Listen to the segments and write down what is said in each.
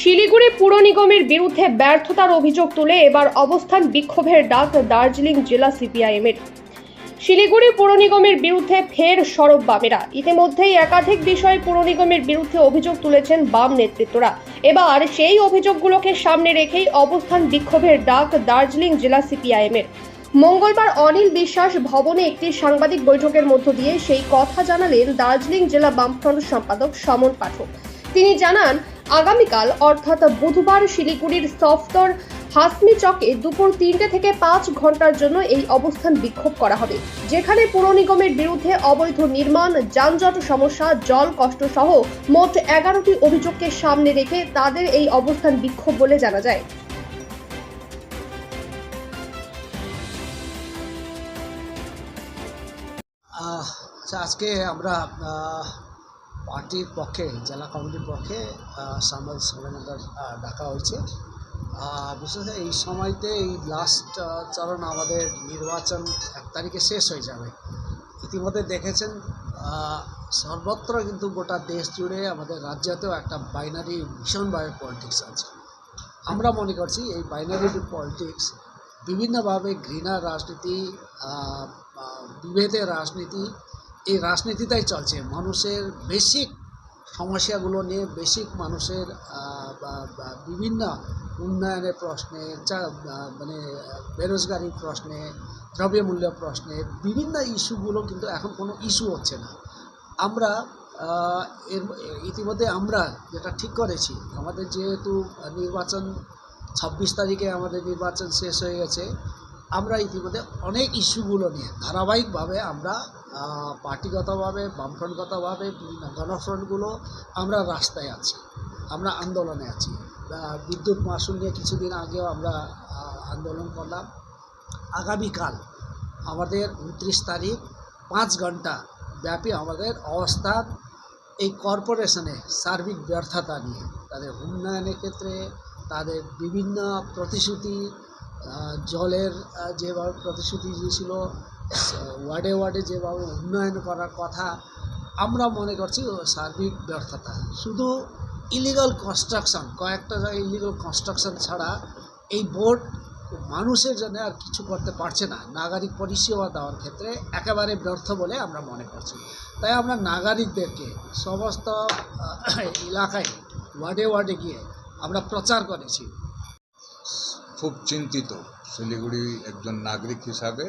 শিলিগুড়ি পুর নিগমের বিরুদ্ধে ব্যর্থতার অভিযোগ তুলে এবার অবস্থান বিক্ষোভের ডাক দার্জিলিং জেলা সিপিআইএমের। শিলিগুড়ি পুর নিগমের বিরুদ্ধে ফের সরব বামেরা। ইতিমধ্যেই একাধিক বিষয়ে পুর নিগমের বিরুদ্ধে অভিযোগ তুলেছেন বাম নেতৃত্বরা। এবার সেই অভিযোগগুলোকে সামনে রেখেই অবস্থান বিক্ষোভের ডাক দার্জিলিং জেলা সিপিআইএমের। মঙ্গলবার অনিল বিশ্বাস ভবনে একটি সাংবাদিক বৈঠকের মধ্য দিয়ে সেই কথা জানালেন দার্জিলিং জেলা বামফ্রন্ট সম্পাদক সমন পাঠক। তিনি জানান আগামীকাল অর্থাৎ বুধবার শিলিগুড়ির সফটর হাসমি চকে দুপুর তিনটে থেকে পাঁচ ঘণ্টার জন্য এই অবস্থান বিক্ষোভ করা হবে যেখানে পুর নিগমের বিরুদ্ধে অবৈধ নির্মাণ যানজট সমস্যা জল কষ্ট সহ মোট এগারোটি অভিযোগকে সামনে রেখে তাদের এই অবস্থান বিক্ষোভ বলে জানা যায়। আচ্ছা, আজকে আমরা পার্টির পক্ষে, জেলা কমিটির পক্ষে সাংবাদিক সম্মেলনটা ডাকা হয়েছে। বিশেষ করে এই সময়তে এই লাস্ট চরণ আমাদের নির্বাচন এক তারিখে শেষ হয়ে যাবে। ইতিমধ্যে দেখেছেন সর্বত্র কিন্তু গোটা দেশ জুড়ে আমাদের রাজ্যতেও একটা বাইনারি ভীষণভাবে পলিটিক্স আছে। আমরা মনে করছি এই বাইনারি পলিটিক্স বিভিন্নভাবে ঘৃণার রাজনীতি বিভেদের রাজনীতি এই রাজনীতিটাই চলছে। মানুষের বেসিক সমস্যাগুলো নিয়ে বেসিক মানুষের বিভিন্ন উন্নয়নের প্রশ্নে, চা- মানে বেরোজগারির প্রশ্নে, দ্রব্যমূল্য প্রশ্নে বিভিন্ন ইস্যুগুলো কিন্তু এখন কোনো ইস্যু হচ্ছে না। আমরা এর, ইতিমধ্যে আমরা যেটা ঠিক করেছি, আমাদের যেহেতু নির্বাচন ছাব্বিশ তারিখে আমাদের নির্বাচন শেষ হয়ে গেছে, আমরা ইতিমধ্যে অনেক ইস্যুগুলো নিয়ে ধারাবাহিকভাবে আমরা পার্টিগতভাবে, বামফ্রন্টগতভাবে গণফ্রন্টগুলো আমরা রাস্তায় আছি, আমরা আন্দোলনে আছি। বিদ্যুৎ মাসুল নিয়ে কিছুদিন আগেও আমরা আন্দোলন করলাম। আগামীকাল আমাদের উনত্রিশ তারিখ, পাঁচ ঘণ্টা ব্যাপী আমাদের অবস্থান এই কর্পোরেশনে সার্বিক ব্যর্থতা নিয়ে, তাদের উন্নয়নের ক্ষেত্রে, তাদের বিভিন্ন প্রতিশ্রুতি জলের যেভাবে প্রতিশ্রুতি দিয়েছিল ওয়ার্ডে ওয়ার্ডে যেভাবে উন্নয়ন করার কথা আমরা মনে করছি সার্বিক ব্যর্থতা। শুধু ইলিগাল কনস্ট্রাকশন কয়েকটা জায়গায় ইলিগাল কনস্ট্রাকশন ছাড়া এই বোর্ড মানুষের জন্য আর কিছু করতে পারছে না। নাগরিক পরিষেবা দেওয়ার ক্ষেত্রে একেবারে ব্যর্থ বলে আমরা মনে করছি। তাই আমরা নাগরিকদেরকে সমস্ত এলাকায় ওয়ার্ডে ওয়ার্ডে গিয়ে আমরা প্রচার করেছি। খুব চিন্তিত। শিলিগুড়ি একজন নাগরিক হিসাবে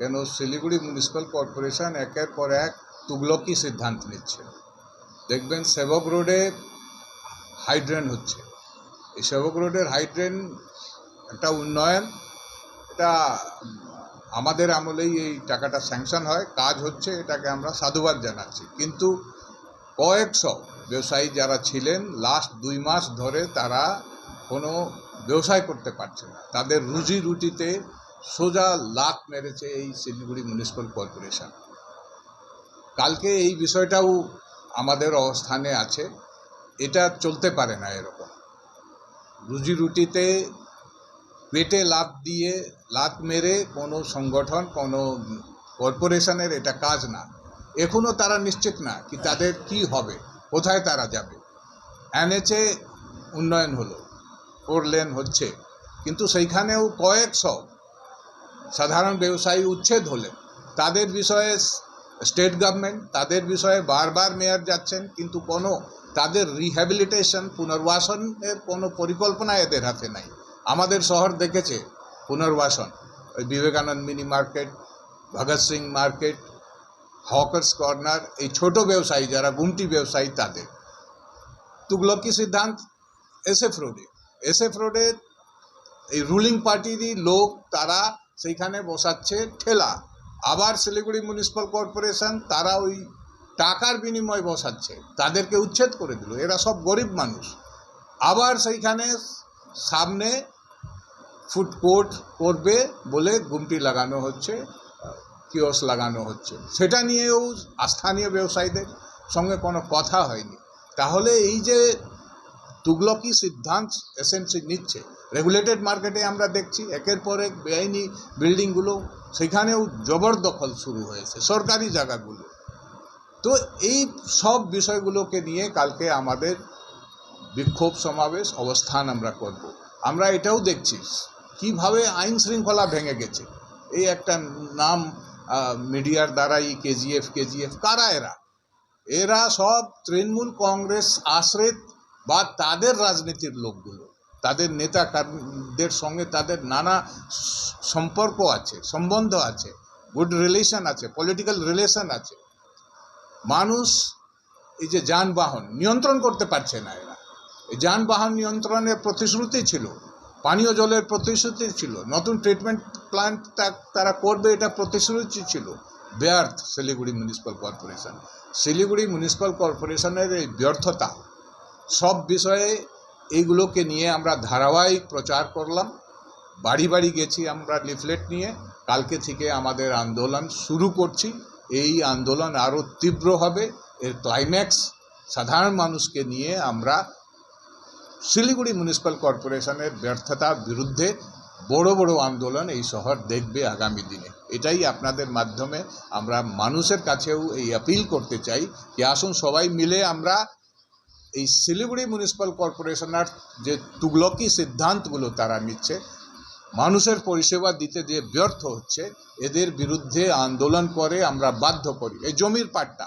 কেন শিলিগুড়ি মিউনিসিপ্যাল কর্পোরেশন একের পর এক তুগলকি সিদ্ধান্ত নিচ্ছে। দেখবেন সেবক রোডে হাইড্রেন হচ্ছে। এই সেবক রোডের হাইড্রেন একটা উন্নয়ন, এটা আমাদের আমলেই এই টাকাটা স্যাংশন হয়, কাজ হচ্ছে, এটাকে আমরা সাধুবাদ জানাচ্ছি। কিন্তু কয়েকশো ব্যবসায়ী যারা ছিলেন লাস্ট দুই মাস ধরে তারা কোনো ব্যবসায় করতে পারছে না। তাদের রুজি রুটিতে সোজা লাত মেরেছে এই শিলিগুড়ি মিউনিসিপ্যাল কর্পোরেশন। কালকে এই বিষয়টাও আমাদের অবস্থানে আছে। এটা চলতে পারে না এরকম। রুজি রুটিতে পেটে লাত দিয়ে লাত মেরে কোনো সংগঠন, কোনো কর্পোরেশনের এটা কাজ না। এখনও তারা নিশ্চিত না কি তাদের কি হবে, কোথায় তারা যাবে। এনএচএ উন্নয়ন হলো, ফোর লেন হচ্ছে। কিন্তু সেইখানেও কয়েকশো সাধারণ ব্যবসায়ী উচ্ছেদ হলে তাদের বিষয়ে স্টেট গভর্নমেন্ট, তাদের বিষয়ে বারবার মেয়র যাচ্ছেন, কিন্তু কোনো তাদের রিহ্যাবিলিটেশন পুনর্বাসনের কোনো পরিকল্পনা এদের হাতে নাই। আমাদের শহর দেখেছে পুনর্বাসন। ওই Vivekananda mini market, Bhagat Singh market, hawkers corner, এই ছোট ব্যবসায়ী যারা, গুমটি ব্যবসায়ী তাদের। তুগলকি সিদ্ধান্ত, এসএফ রোডে। এসএফ রোডে এই রুলিং পার্টিরই লোক, তারা সেইখানে বসাচ্ছে ঠেলা। আবার শিলিগুড়ি মিউনিসিপ্যাল কর্পোরেশন তারা ওই টাকার বিনিময়ে বসাচ্ছে। তাদেরকে উচ্ছেদ করে দিল। এরা সব গরিব মানুষ। আবার সেইখানে সামনে ফুড কোর্ট করবে বলে গুমটি লাগানো হচ্ছে কিওস লাগানো হচ্ছে। সেটা নিয়েও স্থানীয় ব্যবসায়ীদের সঙ্গে কোনো কথা হয়নি। তাহলে এই যে তুগলকি সিদ্ধান্ত এসএমসি নিচ্ছে রেগুলেটেড মার্কেটে আমরা দেখছি, একের পর এক বেআইনি বিল্ডিংগুলো সেখানেও জবরদখল শুরু হয়েছে, সরকারি জায়গাগুলো। তো এই সব বিষয়গুলোকে নিয়ে কালকে আমাদের বিক্ষোভ সমাবেশ অবস্থান আমরা করব। আমরা এটাও দেখছি, কীভাবে আইন শৃঙ্খলা ভেঙে গেছে। এই একটা নাম মিডিয়ার দ্বারাই কেজিএফ কেজিএফ, কারা এরা? এরা সব তৃণমূল কংগ্রেস, আশ্রিত বা তাদের রাজনীতির লোকগুলো। তাদের নেতা কর্মীদের সঙ্গে তাদের নানা সম্পর্ক আছে, সম্বন্ধ আছে গুড রিলেশন আছে পলিটিক্যাল রিলেশন আছে। মানুষ এই যে যানবাহন নিয়ন্ত্রণ করতে পারছে না এরা। এই যানবাহন নিয়ন্ত্রণের প্রতিশ্রুতি ছিল, পানীয় জলের প্রতিশ্রুতি ছিল, নতুন ট্রিটমেন্ট প্ল্যান্ট তারা করবে এটা প্রতিশ্রুতি ছিল। ব্যর্থ Siliguri municipal corporation Siliguri municipal কর্পোরেশনের এই ব্যর্থতা সব বিষয়ে এইগুলোকে নিয়ে আমরা ধারাবাহিক প্রচার করলাম। বাড়ি বাড়ি গেছি আমরা লিফলেট নিয়ে। কালকে থেকে আমাদের আন্দোলন শুরু করছি। এই আন্দোলন আরও তীব্র হবে। এর ক্লাইম্যাক্স সাধারণ মানুষকে নিয়ে আমরা শিলিগুড়ি মিউনিসিপ্যাল কর্পোরেশনের ব্যর্থতার বিরুদ্ধে বড় বড় আন্দোলন এই শহর দেখবে আগামী দিনে। এটাই আপনাদের মাধ্যমে আমরা মানুষের কাছেও এই অ্যাপিল করতে চাই। যে আসুন সবাই মিলে আমরা এই শিলিগুড়ি মিউনিসিপ্যাল কর্পোরেশনের যে তুগলকি সিদ্ধান্তগুলো তারা নিচ্ছে, মানুষের পরিষেবা দিতে দিয়ে ব্যর্থ হচ্ছে, এদের বিরুদ্ধে আন্দোলন করে আমরা বাধ্য করি। এই জমির পাট্টা।